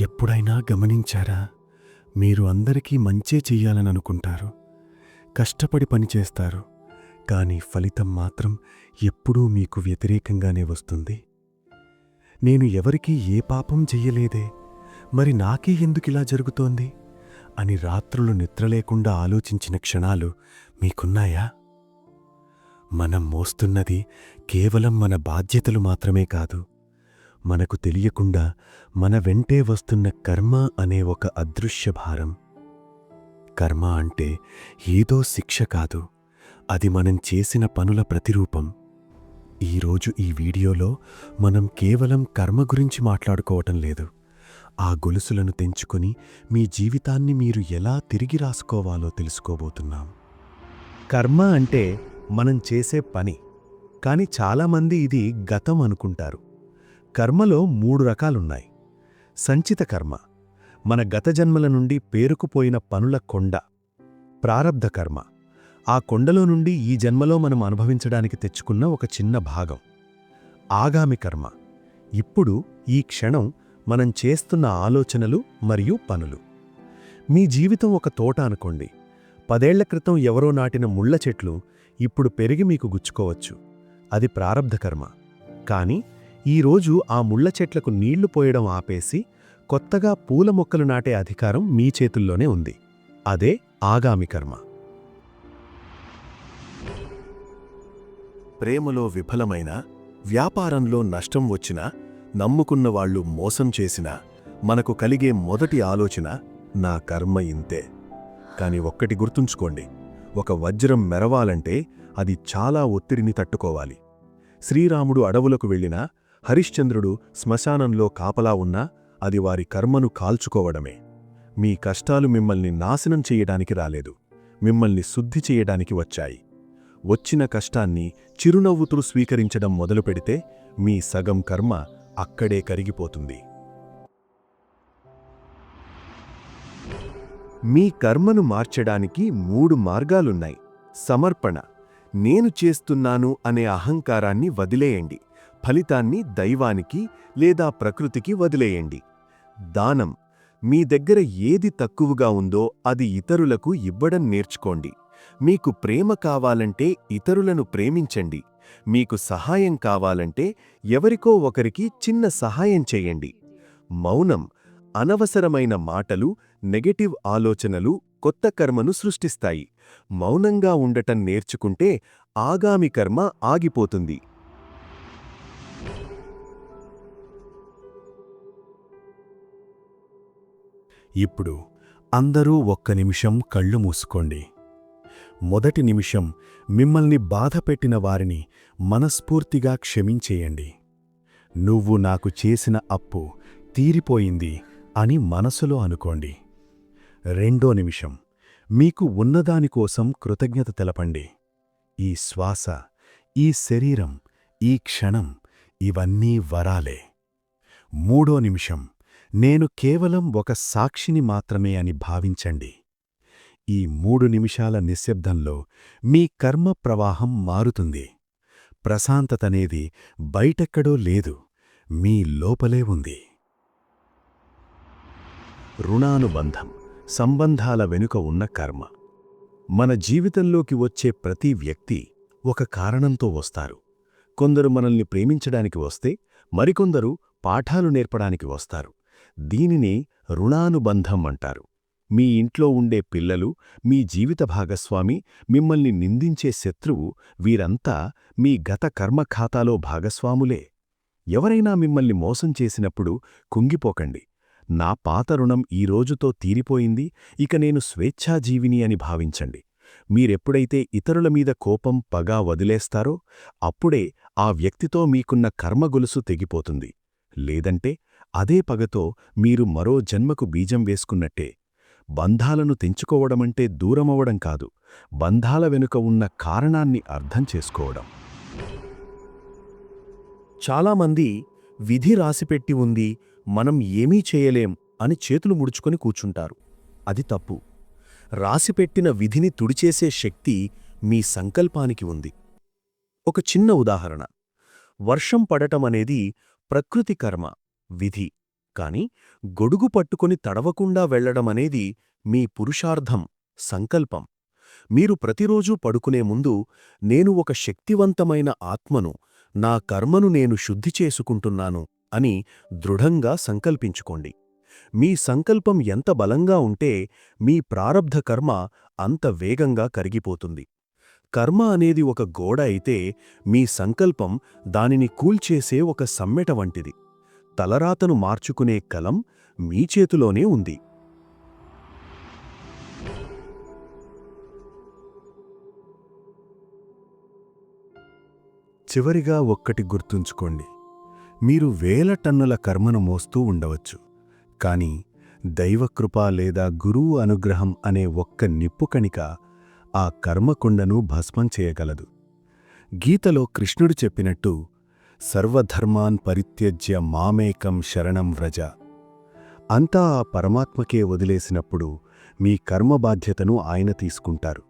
ఎప్పుడైనా గమనించారా? మీరు అందరికీ మంచే చెయ్యాలని అనుకుంటారు కష్టపడి పనిచేస్తారు కానీ ఫలితం మాత్రం ఎప్పుడూ మీకు వ్యతిరేకంగానే వస్తుంది. నేను ఎవరికీ ఏ పాపం చెయ్యలేదే. మరి నాకే ఎందుకిలా జరుగుతోంది? అని రాత్రులు నిద్రలేకుండా ఆలోచించిన క్షణాలు మీకున్నాయా? మనం మోస్తున్నది కేవలం మన బాధ్యతలు మాత్రమే కాదు. మనకు తెలియకుండా మన వెంటే వస్తున్న కర్మ అనే ఒక అదృశ్య భారం. కర్మ అంటే ఏదో శిక్ష కాదు అది మనం చేసిన పనుల ప్రతిరూపం. ఈరోజు ఈ వీడియోలో మనం కేవలం కర్మ గురించి మాట్లాడుకోవటం లేదు. ఆ గొలుసులను తెంచుకొని మీ జీవితాన్ని మీరు ఎలా తిరిగి రాసుకోవాలో తెలుసుకోబోతున్నాం. కర్మ అంటే మనం చేసే పని కాని చాలామంది ఇది గతం అనుకుంటారు. కర్మలో మూడు రకాలున్నాయి. సంచిత కర్మ మన గత జన్మల నుండి పేరుకుపోయిన పనుల కొండ. ప్రారబ్ధ కర్మ ఆ కొండలో నుండి ఈ జన్మలో మనం అనుభవించడానికి తెచ్చుకున్న ఒక చిన్న భాగం. ఆగామి కర్మ ఇప్పుడు ఈ క్షణం మనం చేస్తున్న ఆలోచనలు మరియు పనులు. మీ జీవితం ఒక తోట అనుకోండి. పదేళ్ళ క్రితం ఎవరో నాటిన ముళ్ళ చెట్లు ఇప్పుడు పెరిగి మీకు గుచ్చుకోవచ్చు. అది ప్రారబ్ధ కర్మ. కాని ఈరోజు ఆ ముళ్ళ చెట్లకు నీళ్ళు పోయడం ఆపేసి కొత్తగా పూల మొక్కలు నాటే అధికారం మీ చేతుల్లోనే ఉంది. అదే ఆగామి కర్మ. ప్రేమలో విఫలమైన వ్యాపారంలో నష్టం వచ్చినా నమ్ముకున్న వాళ్ళు మోసం చేసినా మనకు కలిగే మొదటి ఆలోచన నా కర్మ ఇంతే. కాని ఒక్కటి గుర్తుంచుకోండి ఒక వజ్రం మెరవాలంటే అది చాలా ఒత్తిడిని తట్టుకోవాలి. శ్రీరాముడు అడవులకు వెళ్ళినా హరిశ్చంద్రుడు శ్మశానంలో కాపలా ఉన్నా అది వారి కర్మను కాల్చుకోవడమే. మీ కష్టాలు మిమ్మల్ని నాశనం చేయడానికి రాలేదు. మిమ్మల్ని శుద్ధి చేయడానికి వచ్చాయి. వచ్చిన కష్టాన్ని చిరునవ్వుతులు స్వీకరించడం మొదలుపెడితే మీ సగం కర్మ అక్కడే కరిగిపోతుంది. మీ కర్మను మార్చడానికి మూడు మార్గాలున్నాయి. సమర్పణ నేను చేస్తున్నాను అనే అహంకారాన్ని వదిలేయండి. ఫలితాన్ని దైవానికి లేదా ప్రకృతికి వదిలేయండి. దానం మీ దగ్గర ఏది తక్కువగా ఉందో అది ఇతరులకు ఇవ్వడం నేర్చుకోండి. మీకు ప్రేమ కావాలంటే ఇతరులను ప్రేమించండి. మీకు సహాయం కావాలంటే ఎవరికో ఒకరికి చిన్న సహాయం చేయండి. మౌనం అనవసరమైన మాటలు నెగటివ్ ఆలోచనలు కొత్త కర్మను సృష్టిస్తాయి. మౌనంగా ఉండటం నేర్చుకుంటే ఆగామి కర్మ ఆగిపోతుంది. ఇప్పుడు అందరూ ఒక్క నిమిషం కళ్ళు మూసుకోండి. మొదటి నిమిషం మిమ్మల్ని బాధపెట్టిన వారిని మనస్ఫూర్తిగా క్షమించేయండి. నువ్వు నాకు చేసిన అప్పు తీరిపోయింది అని మనసులో అనుకోండి. రెండో నిమిషం మీకు ఉన్నదానికోసం కృతజ్ఞత తెలపండి. ఈ శ్వాస ఈ శరీరం ఈ క్షణం ఇవన్నీ వరాలే. మూడో నిమిషం నేను కేవలం ఒక సాక్షిని మాత్రమే అని భావించండి. ఈ మూడు నిమిషాల నిశ్శబ్దంలో మీ కర్మ ప్రవాహం మారుతుంది. ప్రశాంతతనేది బయటెక్కడో లేదు మీ లోపలే ఉంది. రుణానుబంధం సంబంధాల వెనుక ఉన్న కర్మ. మన జీవితంలోకి వచ్చే ప్రతి వ్యక్తి ఒక కారణంతో వస్తారు. కొందరు మనల్ని ప్రేమించడానికి వస్తే మరికొందరు పాఠాలు నేర్పడానికి వస్తారు. దీనిని రుణానుబంధం అంటారు. మీ ఇంట్లో ఉండే పిల్లలు మీ జీవిత భాగస్వామి మిమ్మల్ని నిందించే శత్రువు వీరంతా మీ గత కర్మ ఖాతాలో భాగస్వాములే. ఎవరైనా మిమ్మల్ని మోసం చేసినప్పుడు కుంగిపోకండి. నా పాత రుణం ఈ రోజుతో తీరిపోయింది ఇక నేను స్వేచ్ఛాజీవిని అని భావించండి. మీరెప్పుడైతే ఇతరుల మీద కోపం పగా వదిలేస్తారో అప్పుడే ఆ వ్యక్తితో మీకున్న కర్మగొలుసు తెగిపోతుంది. లేదంటే అదే పగతో మీరు మరో జన్మకు బీజం వేసుకున్నట్టే. బంధాలను తెంచుకోవడమంటే దూరమవ్వడం కాదు బంధాల వెనుక ఉన్న కారణాన్ని అర్థం చేసుకోవడం. చాలామంది విధి రాసిపెట్టి ఉంది మనం ఏమీ చేయలేం అని చేతులు ముడుచుకొని కూర్చుంటారు. అది తప్పు. రాసిపెట్టిన విధిని తుడిచేసే శక్తి మీ సంకల్పానికి ఉంది. ఒక చిన్న ఉదాహరణ. వర్షం పడటమనేది ప్రకృతి కర్మ. విధి. కాని గొడుగు పట్టుకొని తడవకుండా వెళ్ళడమనేది మీ పురుషార్థం సంకల్పం. మీరు ప్రతిరోజూ పడుకునే ముందు నేను ఒక శక్తివంతమైన ఆత్మను నా కర్మను నేను శుద్ధి చేసుకుంటున్నాను అని దృఢంగా సంకల్పించుకోండి. మీ సంకల్పం ఎంత బలంగా ఉంటే మీ ప్రారబ్ధ కర్మ అంత వేగంగా కరిగిపోతుంది. కర్మ అనేది ఒక గోడ అయితే మీ సంకల్పం దానిని కూల్చేసే ఒక సమ్మెట వంటిది. తలరాతను మార్చుకునే కలం మీ చేతిలోనే ఉంది. చివరిగా ఒక్కటి గుర్తుంచుకోండి. మీరు వేల టన్నుల కర్మను మోస్తూ ఉండవచ్చు. కాని దైవకృప లేదా గురువు అనుగ్రహం అనే ఒక్క నిప్పుకణిక ఆ కర్మకుండను భస్మం చేయగలదు. గీతలో కృష్ణుడు చెప్పినట్టు సర్వధర్మాన్ పరిత్యజ్య మామేకం శరణం వ్రజ. అంతా ఆ పరమాత్మకే వదిలేసినప్పుడు మీ కర్మ బాధ్యతను ఆయన తీసుకుంటారు.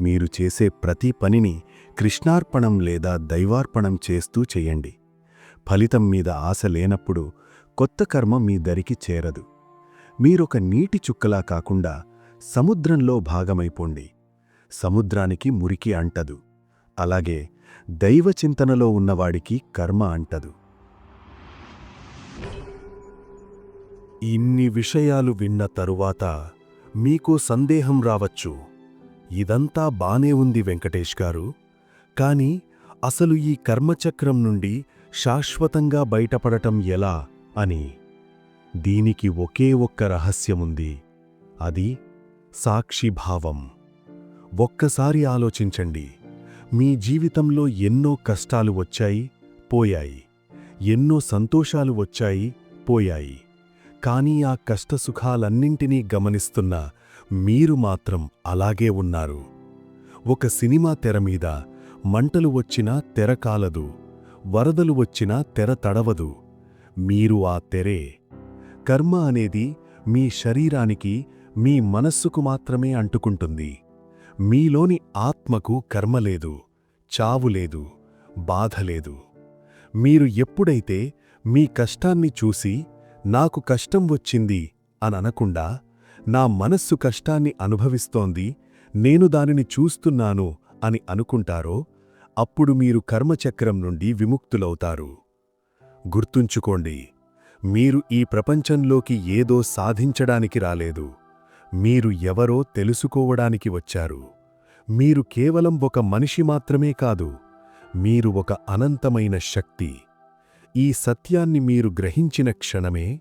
మీరు చేసే ప్రతి పనిని కృష్ణార్పణం లేదా దైవార్పణం చేస్తూ చెయ్యండి ఫలితం మీద ఆశ లేనప్పుడు కొత్త కర్మ మీ దరికి చేరదు. మీరొక నీటి చుక్కలా కాకుండా సముద్రంలో భాగమైపోండి. సముద్రానికి మురికి అంటదు. అలాగే దైవ చింతనలో ఉన్నవాడికి కర్మ అంటదు. ఇన్ని విషయాలు విన్న తరువాత మీకు సందేహం రావచ్చు. ఇదంతా బానే ఉంది వెంకటేష్ గారు. కాని అసలు ఈ కర్మచక్రం నుండి శాశ్వతంగా బయటపడటం ఎలా అని దీనికి ఒకే ఒక్క రహస్యముంది. అది సాక్షిభావం. ఒక్కసారి ఆలోచించండి. మీ జీవితంలో ఎన్నో కష్టాలు వచ్చాయి పోయాయి. ఎన్నో సంతోషాలు వచ్చాయి పోయాయి. కానీ ఆ కష్టసుఖాలన్నింటినీ గమనిస్తున్న మీరు మాత్రం అలాగే ఉన్నారు. ఒక సినిమా తెర మీద మంటలు వచ్చినా తెర కాలదు వరదలు వచ్చినా తెర తడవదు. మీరు ఆ తెరే. కర్మ అనేది మీ శరీరానికి మీ మనస్సుకు మాత్రమే అంటుకుంటుంది. మీలోని ఆత్మకు కర్మ లేదు చావు లేదు బాధ లేదు. మీరు ఎప్పుడైతే మీ కష్టాన్ని చూసి నాకు కష్టం వచ్చింది అననకుండా నా మనస్సు కష్టాన్ని అనుభవిస్తోంది నేను దానిని చూస్తున్నాను అని అనుకుంటారో అప్పుడు మీరు కర్మచక్రం నుండి విముక్తులవుతారు. గుర్తుంచుకోండి మీరు ఈ ప్రపంచంలోకి ఏదో సాధించడానికి రాలేదు. మీరు ఎవరో తెలుసుకోవడానికి వచ్చారు. మీరు కేవలం ఒక మనిషి మాత్రమే కాదు మీరు ఒక అనంతమైన శక్తి. ఈ సత్యాన్ని మీరు గ్రహించిన క్షణమే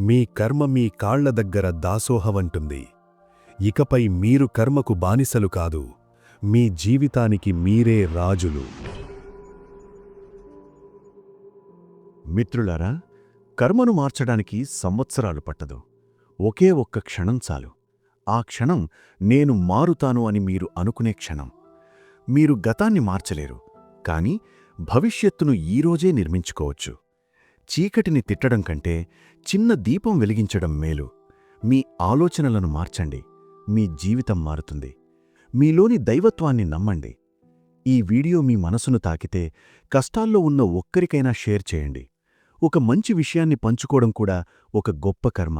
మీ కర్మ మీ కాళ్ళ దగ్గర దాసోహవంటుంది. ఇకపై మీరు కర్మకు బానిసలు కాదు మీ జీవితానికి మీరే రాజులు. మిత్రులారా కర్మను మార్చడానికి సంవత్సరాలు పట్టదు. ఒకే ఒక్క క్షణం చాలు. ఆ క్షణం నేను మారుతాను అని మీరు అనుకునే క్షణం. మీరు గతాన్ని మార్చలేరు కాని భవిష్యత్తును ఈరోజే నిర్మించుకోవచ్చు. చీకటిని తిట్టడం కంటే చిన్న దీపం వెలిగించడం మేలు. మీ ఆలోచనలను మార్చండి మీ జీవితం మారుతుంది. మీలోని దైవత్వాన్ని నమ్మండి. ఈ వీడియో మీ మనసును తాకితే కష్టాల్లో ఉన్న ఒక్కరికైనా షేర్ చేయండి. ఒక మంచి విషయాన్ని పంచుకోవడం కూడా ఒక గొప్ప కర్మ.